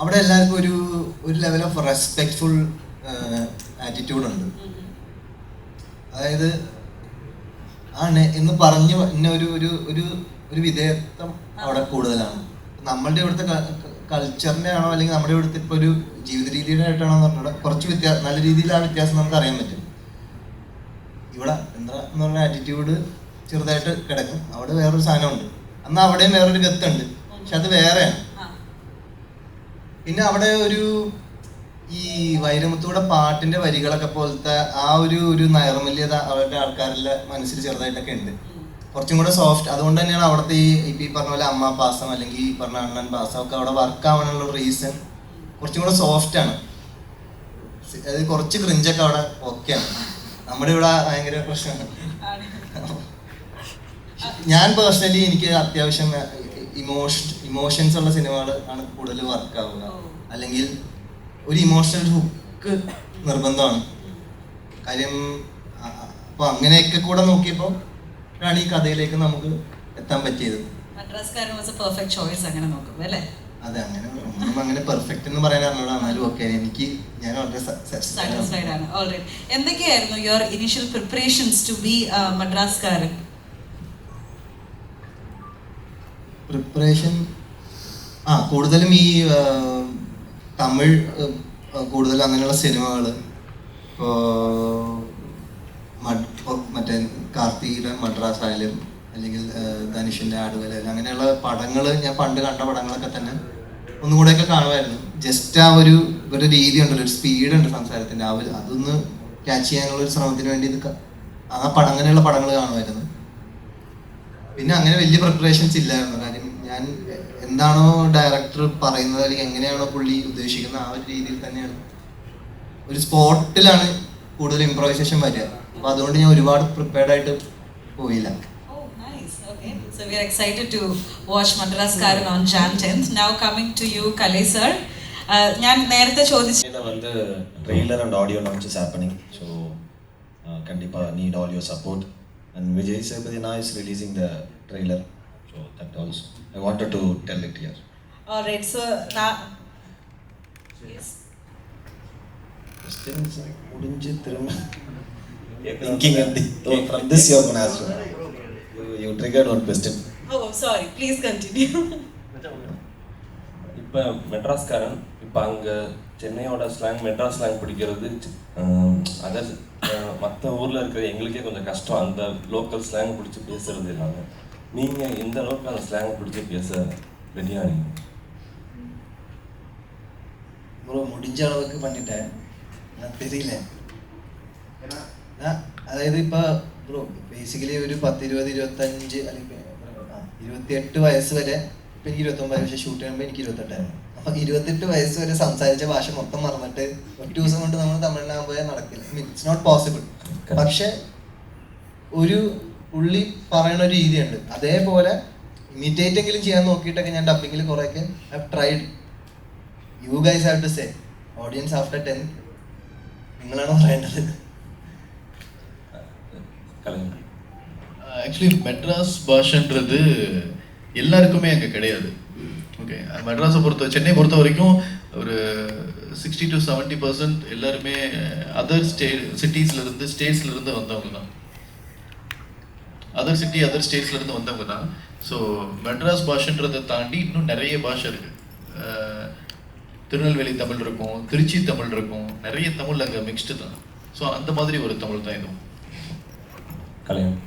അവിടെ എല്ലാവർക്കും ഒരു ഒരു ലെവൽ ഓഫ് റെസ്പെക്ട്ഫുൾ ആറ്റിറ്റ്യൂഡ് ഉണ്ട്. അതായത് ആണ് എന്ന് പറഞ്ഞു ഇന്ന ഒരു ഒരു ഒരു ഒരു വിധേയത്വം അവിടെ കൂടുതലാണ്. നമ്മളുടെ ഇവിടുത്തെ കൾച്ചറിന്റെ ആണോ അല്ലെങ്കിൽ നമ്മുടെ ഇവിടുത്തെ ഇപ്പൊ ഒരു ജീവിത രീതിയുടെ ആയിട്ടാണോ എന്ന് പറഞ്ഞാൽ കുറച്ച് വ്യത്യാസം നല്ല രീതിയിൽ ആ വ്യത്യാസം നമുക്ക് അറിയാൻ പറ്റും. ഇവിടെ എന്താ എന്ന് പറഞ്ഞ ആറ്റിറ്റ്യൂഡ് ചെറുതായിട്ട് കിടക്കും. അവിടെ വേറൊരു സാധനമുണ്ട്. എന്നാൽ അവിടെയും വേറൊരു ഗത്തുണ്ട്. പക്ഷെ അത് വേറെയാണ്. പിന്നെ അവിടെ ഒരു ഈ വൈരമുത്തൂടെ പാട്ടിന്റെ വരികളൊക്കെ പോലത്തെ ആ ഒരു ഒരു നൈർമല്യത അവരുടെ ആൾക്കാരുടെ മനസ്സിൽ ചെറുതായിട്ടൊക്കെ ഉണ്ട്. കുറച്ചും കൂടെ സോഫ്റ്റ് അതുകൊണ്ട് തന്നെയാണ് അവിടുത്തെ ഈ ഇപ്പൊ ഈ പറഞ്ഞ പോലെ അമ്മ പാസം അല്ലെങ്കിൽ ഈ പറഞ്ഞ അണ്ണൻ പാസം ഒക്കെ അവിടെ വർക്ക് ആവാനുള്ള റീസൺ കുറച്ചും കൂടെ സോഫ്റ്റ് ആണ്. അത് കുറച്ച് ക്രിഞ്ചൊക്കെ അവിടെ ഓക്കെയാണ് നമ്മുടെ ഇവിടെ ഭയങ്കര പ്രശ്നമാണ് ഞാൻ പേഴ്സണലി എനിക്ക് അത്യാവശ്യം ഇമോഷൻ ഇമോഷൻസ് ഉള്ള സിനിമകൾ ആണ് കൂടുതൽ വർക്ക് ആവുക. അല്ലെങ്കിൽ ഒരു ഇമോഷണൽ ഹുക്ക് നിർബന്ധമാണ്. കാര്യം അപ്പൊ അങ്ങനെയൊക്കെ കൂടെ നോക്കിയപ്പോൾ ആണ് ഈ കഥയിലേക്ക് നമുക്ക് എത്താൻ പറ്റിയത്. അതെ അങ്ങനെ അങ്ങനെ പെർഫെക്റ്റ് എന്ന് പറയാൻ എന്നാലും ഓക്കെ എനിക്ക് ഞാൻ വളരെ സാറ്റിസ്ഫൈഡ് ആണ്. ഓൾറെഡി എന്തൊക്കെയായിരുന്നു your initial preparations to be മദ്രാസ്കാരൻ preparation ആ കൂടുതലും ഈ തമിഴ് കൂടുതൽ അങ്ങനെയുള്ള സിനിമകൾ മറ്റേ കാർത്തിയുടെ മദ്രാസ് ആയാലും അല്ലെങ്കിൽ ധനുഷിന്റെ ആടുവലായാലും അങ്ങനെയുള്ള പടങ്ങൾ ഞാൻ പണ്ട് കണ്ട പടങ്ങളൊക്കെ തന്നെ ഒന്നും കൂടെയൊക്കെ കാണുമായിരുന്നു. ജസ്റ്റ് ആ ഒരു ഒരു രീതി ഉണ്ടല്ലോ ഒരു സ്പീഡ് ഉണ്ട് സംസാരത്തിന്റെ ആ ഒരു അതൊന്ന് ക്യാച്ച് ചെയ്യാനുള്ള ഒരു ശ്രമത്തിന് വേണ്ടി ഇത് ആ പടം അങ്ങനെയുള്ള പടങ്ങൾ കാണുമായിരുന്നു. പിന്നെ അങ്ങനെ വലിയ പ്രിപ്പറേഷൻസ് ഇല്ലായിരുന്നു. കാര്യം ഞാൻ എന്താണോ ഡയറക്ടർ പറയുന്നത് അല്ലെങ്കിൽ എങ്ങനെയാണോ പുള്ളി ഉദ്ദേശിക്കുന്നത് ആ ഒരു രീതിയിൽ തന്നെയാണ് ഒരു സ്പോട്ടിലാണ് കൂടുതൽ ഇംപ്രവൈസേഷൻ വരിക അപ്പൊ അതുകൊണ്ട് ഞാൻ ഒരുപാട് പ്രിപ്പയർഡ് ആയിട്ട് പോയില്ല Oh, nice. Okay. So we are excited to watch Madras Karan on Jan 10th. Now coming to you, Kale sir. Uh, ഞാൻ നേരത്തെ ചോദിച്ചു இதில் வந்து trailer and audio launch is happening so கண்டிப்பாக need all your support and Vijay சேதுபதினா is releasing the trailer So that also, I wanted to tell it here. All right, so now, yes. Questions like Mudinji Thinking of the, from this your monastra. You, you triggered one question. Oh, sorry, please continue. இப்போ மெட்ராஸ்காரன் இப்போ அங்கே சென்னையோட slang Madras slang பிடிக்கிறது other மற்ற ஊரில் இருக்கிற எங்களுக்கே கொஞ்சம் கஷ்டம் அந்த லோக்கல் ஸ்லாங் பிடிச்சி பேசுறது இல்லாமல் நீங்கள் எந்த அளவுக்கு அந்த ஸ்லாங் பிடிச்சி பேச ரெடியாக நீங்கள் ப்ரோ முடிஞ்ச அளவுக்கு பண்ணிட்டேன் எனக்கு தெரியல ஏன்னா ഞാൻ അതായത് ഇപ്പൊ ബ്രോ ബേസിക്കലി ഒരു പത്ത് ഇരുപത് ഇരുപത്തഞ്ച് അല്ലെങ്കിൽ ആ, ഇരുപത്തിയെട്ട് വയസ്സ് വരെ ഇപ്പൊ എനിക്ക് ഇരുപത്തൊമ്പത് പക്ഷെ ഷൂട്ട് ചെയ്യുമ്പോൾ എനിക്ക് ഇരുപത്തെട്ടായിരുന്നു അപ്പൊ ഇരുപത്തെട്ട് വയസ്സ് വരെ സംസാരിച്ച ഭാഷ മൊത്തം മറന്നിട്ട് ഒറ്റ ദിവസം കൊണ്ട് നമ്മൾ തമിഴിലാകുമ്പോൾ നടക്കില്ല ഇറ്റ്സ് നോട്ട് പോസിബിൾ പക്ഷെ ഒരു പുള്ളി പറയുന്ന ഒരു രീതിയുണ്ട് അതേപോലെ ഇമിറ്റേറ്റ് എങ്കിലും ചെയ്യാൻ നോക്കിയിട്ടൊക്കെ ഞാൻ ഡബിങ്ങിൽ കുറേയൊക്കെ I tried you guys have to say audience after ten നിങ്ങളാണ് പറയേണ്ടത് கலைஞர் ஆக்சுவலி மெட்ராஸ் பாஷன்றது எல்லாருக்குமே அங்கே கிடையாது ஓகே மெட்ராஸை பொறுத்த சென்னை பொறுத்த வரைக்கும் ஒரு சிக்ஸ்டி டு செவன்ட்டி பர்சன்ட் எல்லாருமே அதர் ஸ்டே சிட்டிஸ்லேருந்து ஸ்டேட்ஸ்லேருந்து வந்தவங்க தான் அதர் சிட்டி அதர் ஸ்டேட்ஸ்லேருந்து வந்தவங்க தான் ஸோ மெட்ராஸ் பாஷன்றதை தாண்டி இன்னும் நிறைய பாஷை இருக்குது திருநெல்வேலி தமிழ் இருக்கும் திருச்சி தமிழ் இருக்கும் நிறைய தமிழ் அங்கே மிக்ஸ்டு தான். ஸோ அந்த மாதிரி ஒரு தமிழ் தான் இதுவும். கல்யாணம்